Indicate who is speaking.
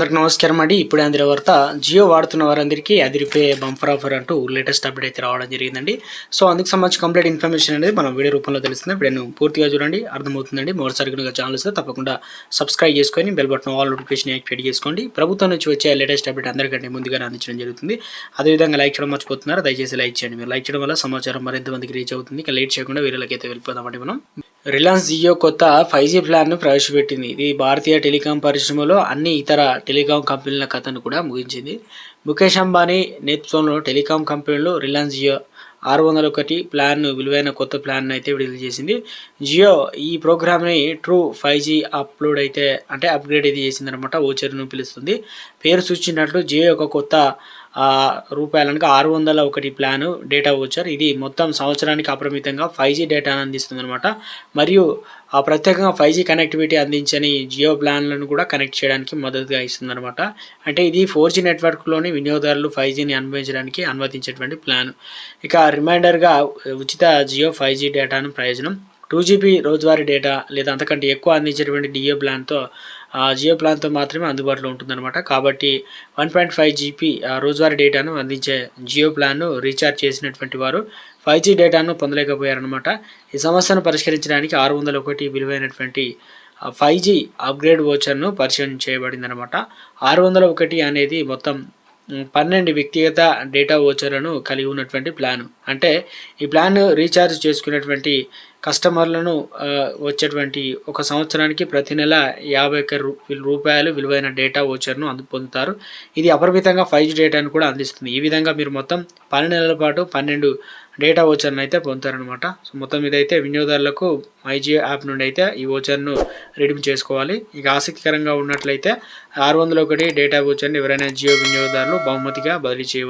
Speaker 1: అందరికి నమస్కారం అండి. ఇప్పుడే అందిన వార్త జియో వాడుతున్న వారందరికీ అదిరిపే బంఫర్ ఆఫర్ అంటూ లేటెస్ట్ అప్డేట్ అయితే రావడం జరిగిందండి. సో అందుకు సంబంధించి కంప్లీట్ ఇన్ఫర్మేషన్ అనేది మనం వీడియో రూపంలో తెలుస్తుంది. ఇప్పుడు నేను పూర్తిగా చూడండి. అర్థమవుతుందండి. మరోసారి కనుక ఛానల్ వస్తే తప్పకుండా సబ్స్క్రైబ్ చేసుకొని bell button all notification activate చేసుకోండి. ప్రభుత్వం నుంచి వచ్చే లేటెస్ట్ అప్డేట్ అందరికంటే ముందుగానే అందించడం జరుగుతుంది. అదేవిధంగా లైక్ చేయడం మర్చిపోతున్నారు. దయచేసి లైక్ చేయండి. మీరు లైక్ చేయడం వల్ల సమాచారం మరింత మందికి రీచ్ అవుతుంది. ఇక లేట్ చేయకుండా వీళ్ళకి అయితే వెళ్ళిపోదామండి మనం. రిలయన్స్ జియో కొత్త ఫైవ్ జీ ప్లాన్ను ప్రవేశపెట్టింది. ఇది భారతీయ టెలికాం పరిశ్రమలో అన్ని ఇతర టెలికాం కంపెనీల కథను కూడా ముగించింది. ముఖేష్ అంబానీ నేతృత్వంలో టెలికాం కంపెనీలు రిలయన్స్ జియో ఆరు వందల ఒకటి ప్లాన్ విలువైన కొత్త ప్లాన్ అయితే విడుదల చేసింది. జియో ఈ ప్రోగ్రామ్ని ట్రూ ఫైవ్ జీ అప్లోడ్ అయితే అంటే అప్గ్రేడ్ అయితే చేసిందనమాట ఓచర్ను పిలుస్తుంది. పేరు సూచించినట్లు జియో యొక్క కొత్త ఆ, ఆరు వందల ఒకటి ప్లాను డేటా వచ్చర్ ఇది మొత్తం సంవత్సరానికి అపరిమితంగా ఫైవ్ జీ డేటాను అందిస్తుంది అనమాట మరియు ఆ ప్రత్యేకంగా ఫైవ్ జీ కనెక్టివిటీ అందించని జియో ప్లాన్లను కూడా కనెక్ట్ చేయడానికి మద్దతుగా ఇస్తుంది అనమాట అంటే ఇది ఫోర్ జీ నెట్వర్క్లోని వినియోగదారులు ఫైవ్ జీని అనుభవించడానికి అనుమతించేటువంటి ప్లాన్. ఇక రిమైండర్గా ఉచిత జియో ఫైవ్ జీ డేటాను ప్రయోజనం. టూ జీబీ రోజువారీ డేటా లేదా అంతకంటే ఎక్కువ అందించేటువంటి డియో ప్లాన్తో జియో ప్లాన్తో మాత్రమే అందుబాటులో ఉంటుందన్నమాట. కాబట్టి వన్ పాయింట్ ఫైవ్ జీబీ రోజువారీ డేటాను అందించే జియో ప్లాన్ను రీఛార్జ్ చేసినటువంటి వారు ఫైవ్ జీ డేటాను పొందలేకపోయారనమాట ఈ సమస్యను పరిష్కరించడానికి ఆరు వందల ఒకటి విలువైనటువంటి ఫైవ్ జీ అప్గ్రేడ్ ఓచర్ను పరిచయం చేయబడిందనమాట ఆరు వందల ఒకటి అనేది మొత్తం పన్నెండు వ్యక్తిగత డేటా ఓచర్లను కలిగి ఉన్నటువంటి ప్లాన్. అంటే ఈ ప్లాన్ రీఛార్జ్ చేసుకునేటువంటి కస్టమర్లను వచ్చేటువంటి ఒక సంవత్సరానికి ప్రతి నెల యాభై ఒక్క రూ- రూపాయలు విలువైన డేటా ఓచర్ను అందు పొందుతారు. ఇది అపరిమితంగా ఫైవ్ జీ డేటాను కూడా అందిస్తుంది. ఈ విధంగా మీరు మొత్తం పన్నెండు నెలల పాటు పన్నెండు డేటా ఓచర్ను అయితే పొందుతారనమాట సో మొత్తం ఇదైతే వినియోగదారులకు మైజియో యాప్ నుండి అయితే ఈ ఓచర్ను రిడీమ్ చేసుకోవాలి. ఇక ఆసక్తికరంగా ఉన్నట్లయితే ఆరు వందల ఒకటి డేటా ఓచర్ని ఎవరైనా జియో వినియోగదారులు బహుమతిగా బదిలీ చేయవచ్చు.